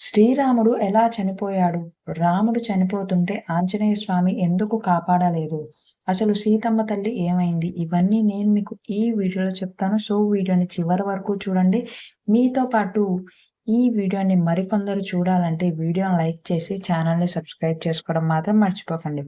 శ్రీరాముడు ఎలా చనిపోయాడు? రాముడు చనిపోతుంటే ఆంజనేయ స్వామి ఎందుకు కాపాడలేదు? అసలు సీతమ్మ తల్లి ఏమైంది? ఇవన్నీ నేను మీకు ఈ వీడియోలో చెప్తాను. సో వీడియోని చివరి వరకు చూడండి. మీతో పాటు ఈ వీడియోని మరికొందరు చూడాలంటే వీడియోని లైక్ చేసి ఛానల్ని సబ్స్క్రైబ్ చేసుకోవడం మాత్రం మర్చిపోకండి.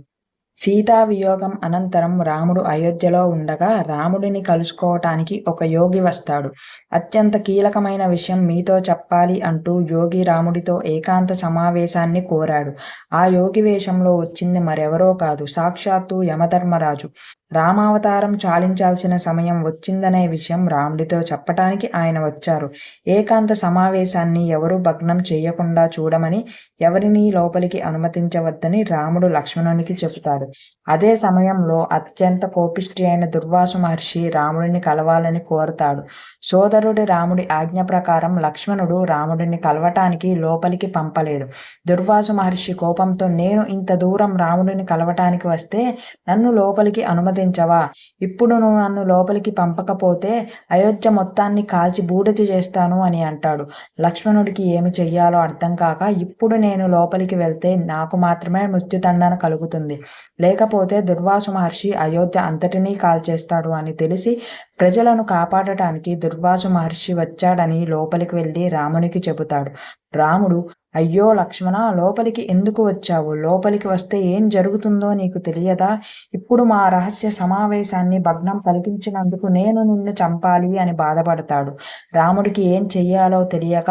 సీతా వియోగం అనంతరం రాముడు అయోధ్యలో ఉండగా రాముడిని కలుసుకోవటానికి ఒక యోగి వస్తాడు. అత్యంత కీలకమైన విషయం మీతో చెప్పాలి అంటూ యోగి రాముడితో ఏకాంత సమావేశాన్ని కోరాడు. ఆ యోగి వేషంలో వచ్చింది మరెవరో కాదు సాక్షాత్తు యమధర్మరాజు. రామావతారం చాలించాల్సిన సమయం వచ్చిందనే విషయం రాముడితో చెప్పటానికి ఆయన వచ్చారు. ఏకాంత సమావేశాన్ని ఎవరూ భగ్నం చేయకుండా చూడమని ఎవరినీ లోపలికి అనుమతించవద్దని రాముడు లక్ష్మణునికి చెబుతాడు. అదే సమయంలో అత్యంత కోపిష్టి అయిన దుర్వాసు మహర్షి రాముడిని కలవాలని కోరుతాడు. సోదరుడి రాముడి ఆజ్ఞ ప్రకారం లక్ష్మణుడు రాముడిని కలవటానికి లోపలికి పంపలేదు. దుర్వాసు మహర్షి కోపంతో నేను ఇంత దూరం రాముడిని కలవటానికి వస్తే నన్ను లోపలికి అనుమతి అనుమతించవా ఇప్పుడు నువ్వు నన్ను లోపలికి పంపకపోతే అయోధ్య మొత్తాన్ని కాల్చి బూడిద చేస్తాను అని అంటాడు. లక్ష్మణుడికి ఏమి చెయ్యాలో అర్థం కాక ఇప్పుడు నేను లోపలికి వెళ్తే నాకు మాత్రమే మృత్యుదండన కలుగుతుంది. లేకపోతే దుర్వాసు మహర్షి అయోధ్య అంతటినీ కాల్చేస్తాడు అని తెలిసి ప్రజలను కాపాడటానికి దుర్వాసు మహర్షి వచ్చాడని లోపలికి వెళ్ళి రామునికి చెబుతాడు. రాముడు అయ్యో లక్ష్మణ లోపలికి ఎందుకు వచ్చావు? లోపలికి వస్తే ఏం జరుగుతుందో నీకు తెలియదా? ఇప్పుడు మా రహస్య సమావేశాన్ని భగ్నం కలిగించినందుకు నేను నిన్ను చంపాలి అని బాధపడతాడు. రాముడికి ఏం చెయ్యాలో తెలియక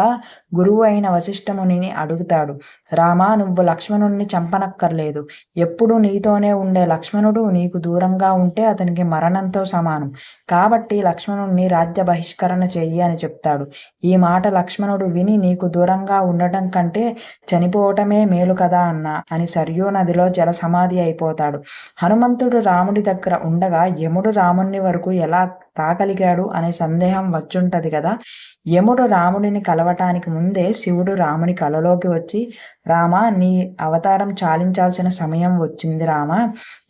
గురువు అయిన వశిష్ఠమునిని అడుగుతాడు రామా నువ్వు లక్ష్మణుణ్ణి చంపనక్కర్లేదు. ఎప్పుడు నీతోనే ఉండే లక్ష్మణుడు నీకు దూరంగా ఉంటే అతనికి మరణంతో సమానం. కాబట్టి లక్ష్మణుణ్ణి రాజ్య బహిష్కరణ చెయ్యి అని చెప్తాడు. ఈ మాట లక్ష్మణుడు విని నీకు దూరంగా ఉండటం కంటే చనిపోవటమే మేలు కదా అన్న అని సర్యూ నదిలో జల సమాధి అయిపోతాడు. హనుమంతుడు రాముడి దగ్గర ఉండగా యముడు రాముని వరకు ఎలా రాగలిగాడు అనే సందేహం వచ్చుంటది కదా. యముడు రాముడిని కలవటానికి ముందే శివుడు రాముని కలలోకి వచ్చి రామ నీ అవతారం చాలించాల్సిన సమయం వచ్చింది రామ.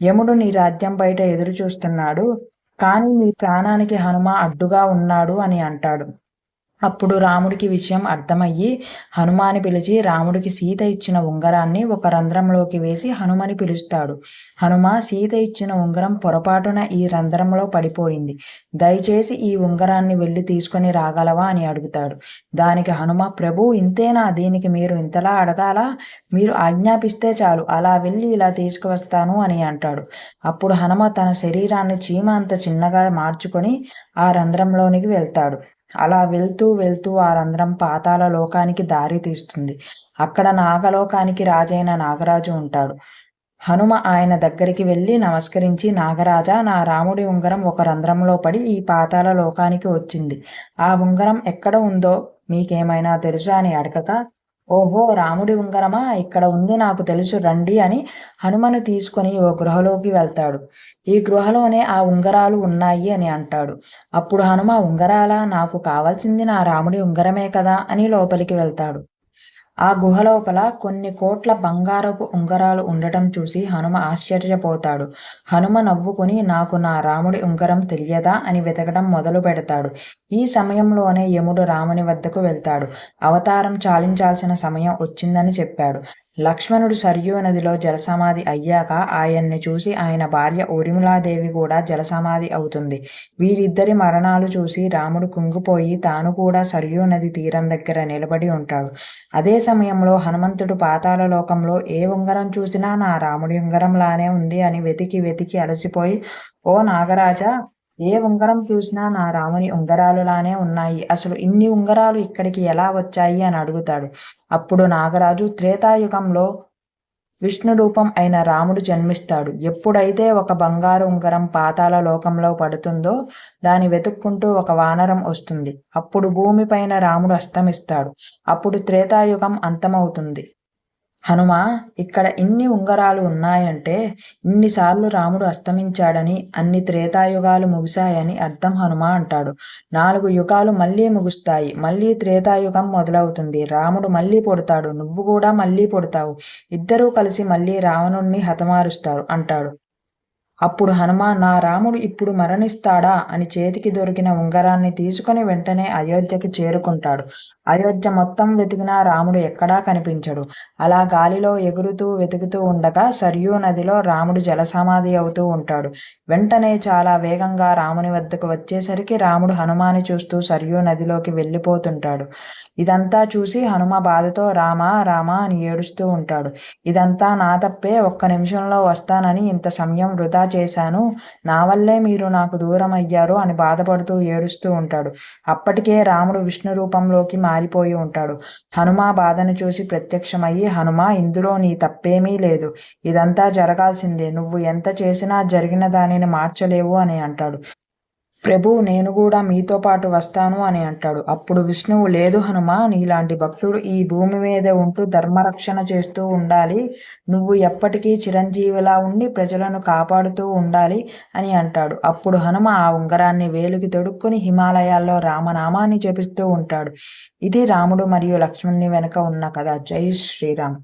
యముడు నీ రాజ్యం బయట ఎదురు చూస్తున్నాడు కానీ నీ ప్రాణానికి హనుమ అడ్డుగా ఉన్నాడు అని అంటాడు. అప్పుడు రాముడికి విషయం అర్థమయ్యి హనుమాని పిలిచి రాముడికి సీత ఇచ్చిన ఉంగరాన్ని ఒక రంధ్రంలోకి వేసి హనుమని పిలుస్తాడు. హనుమ సీత ఇచ్చిన ఉంగరం పొరపాటున ఈ రంధ్రంలో పడిపోయింది. దయచేసి ఈ ఉంగరాన్ని వెళ్ళి తీసుకొని రాగలవా? అని అడుగుతాడు. దానికి హనుమ ప్రభు ఇంతేనా? దీనికి మీరు ఇంతలా అడగాలా? మీరు ఆజ్ఞాపిస్తే చాలు. అలా వెళ్ళి ఇలా తీసుకువస్తాను అని అంటాడు. అప్పుడు హనుమ తన శరీరాన్ని చీమ అంత చిన్నగా మార్చుకొని ఆ రంధ్రంలోనికి వెళ్తాడు. అలా వెళ్తూ వెళ్తూ ఆ రంధ్రం పాతాల లోకానికి దారి తీస్తుంది. అక్కడ నాగలోకానికి రాజైన నాగరాజు ఉంటాడు. హనుమ ఆయన దగ్గరికి వెళ్ళి నమస్కరించి నాగరాజా నా రాముడి ఉంగరం ఒక రంధ్రంలో పడి ఈ పాతాల లోకానికి వచ్చింది. ఆ ఉంగరం ఎక్కడ ఉందో మీకేమైనా తెలుసా? అని అడగక ఓహో రాముడి ఉంగరమా? ఇక్కడ ఉంది నాకు తెలుసు రండి అని హనుమను తీసుకొని ఓ గృహలోకి వెళ్తాడు. ఈ గృహలోనే ఆ ఉంగరాలు ఉన్నాయి అని అంటాడు. అప్పుడు హనుమ ఉంగరాలా? నాకు కావాల్సింది నా రాముడి ఉంగరమే కదా అని లోపలికి వెళ్తాడు. ఆ గుహలోపల కొన్ని కోట్ల బంగారపు ఉంగరాలు ఉండటం చూసి హనుమ ఆశ్చర్యపోతాడు. హనుమ నవ్వుకుని నాకు నా రాముడి ఉంగరం తెలియదా? అని వెతకడం మొదలు పెడతాడు. ఈ సమయంలోనే యముడు రాముని వద్దకు వెళ్తాడు. అవతారం చాలించాల్సిన సమయం వచ్చిందని చెప్పాడు. లక్ష్మణుడు సరియూ నదిలో జలసమాధి అయ్యాక ఆయన్ని చూసి ఆయన భార్య ఊర్మిళాదేవి కూడా జలసమాధి అవుతుంది. వీరిద్దరి మరణాలు చూసి రాముడు కుంగిపోయి తాను కూడా సరియూ నది తీరం దగ్గర నిలబడి ఉంటాడు. అదే సమయంలో హనుమంతుడు పాతాల లోకంలో ఏ ఉంగరం చూసినా నా రాముడి ఉంగరంలానే ఉంది అని వెతికి వెతికి అలసిపోయి ఓ నాగరాజా ఏ ఉంగరం చూసినా నా రాముని ఉంగరాలులానే ఉన్నాయి. అసలు ఇన్ని ఉంగరాలు ఇక్కడికి ఎలా వచ్చాయి అని అడుగుతాడు. అప్పుడు నాగరాజు త్రేతాయుగంలో విష్ణు రూపం అయిన రాముడు జన్మిస్తాడు. ఎప్పుడైతే ఒక బంగారు ఉంగరం పాతాల లోకంలో పడుతుందో దాని వెతుక్కుంటూ ఒక వానరం వస్తుంది. అప్పుడు భూమిపైన రాముడు అస్తమిస్తాడు. అప్పుడు త్రేతాయుగం అంతమవుతుంది. హనుమ ఇక్కడ ఇన్ని ఉంగరాలు ఉన్నాయంటే ఇన్నిసార్లు రాముడు అస్తమించాడని అన్ని త్రేతాయుగాలు ముగిశాయని అర్థం హనుమ అంటాడు. నాలుగు యుగాలు మళ్ళీ ముగుస్తాయి. మళ్ళీ త్రేతాయుగం మొదలవుతుంది. రాముడు మళ్ళీ పుడతాడు. నువ్వు కూడా మళ్ళీ పుడతావు. ఇద్దరూ కలిసి మళ్ళీ రావణుణ్ణి హతమారుస్తారు అంటాడు. అప్పుడు హనుమా నా రాముడు ఇప్పుడు మరణిస్తాడా అని చేతికి దొరికిన ఉంగరాన్ని తీసుకుని వెంటనే అయోధ్యకి చేరుకుంటాడు. అయోధ్య మొత్తం వెతికినా రాముడు ఎక్కడా కనిపించడు. అలా గాలిలో ఎగురుతూ వెతుకుతూ ఉండగా సరియూ నదిలో రాముడు జలసమాధి అవుతూ ఉంటాడు. వెంటనే చాలా వేగంగా రాముని వద్దకు వచ్చేసరికి రాముడు హనుమాని చూస్తూ సరియూ నదిలోకి వెళ్ళిపోతుంటాడు. ఇదంతా చూసి హనుమ బాధతో రామా రామా అని ఏడుస్తూ ఉంటాడు. ఇదంతా నా తప్పే ఒక్క నిమిషంలో వస్తానని ఇంత సమయం వృధా చేశాను. నా వల్లే మీరు నాకు దూరం అయ్యారు అని బాధపడుతూ ఏడుస్తూ ఉంటాడు. అప్పటికే రాముడు విష్ణు రూపంలోకి మారిపోయి ఉంటాడు. హనుమ బాధను చూసి ప్రత్యక్షమయ్యి హనుమ ఇందులో నీ తప్పేమీ లేదు. ఇదంతా జరగాల్సిందే. నువ్వు ఎంత చేసినా జరిగిన దానిని మార్చలేవు అని అంటాడు. ప్రభు నేను కూడా మీతో పాటు వస్తాను అని అంటాడు. అప్పుడు విష్ణువు లేదు హనుమ నీలాంటి భక్తుడు ఈ భూమి మీద ఉంటూ ధర్మరక్షణ చేస్తూ ఉండాలి. నువ్వు ఎప్పటికీ చిరంజీవిలా ఉండి ప్రజలను కాపాడుతూ ఉండాలి అని అంటాడు. అప్పుడు హనుమ ఆ ఉంగరాన్ని వేలుకి తొడుక్కుని హిమాలయాల్లో రామనామాన్ని జపిస్తూ ఉంటాడు. ఇది రాముడు మరియు లక్ష్మణుని వెనుక ఉన్న కథ. జై శ్రీరామ్.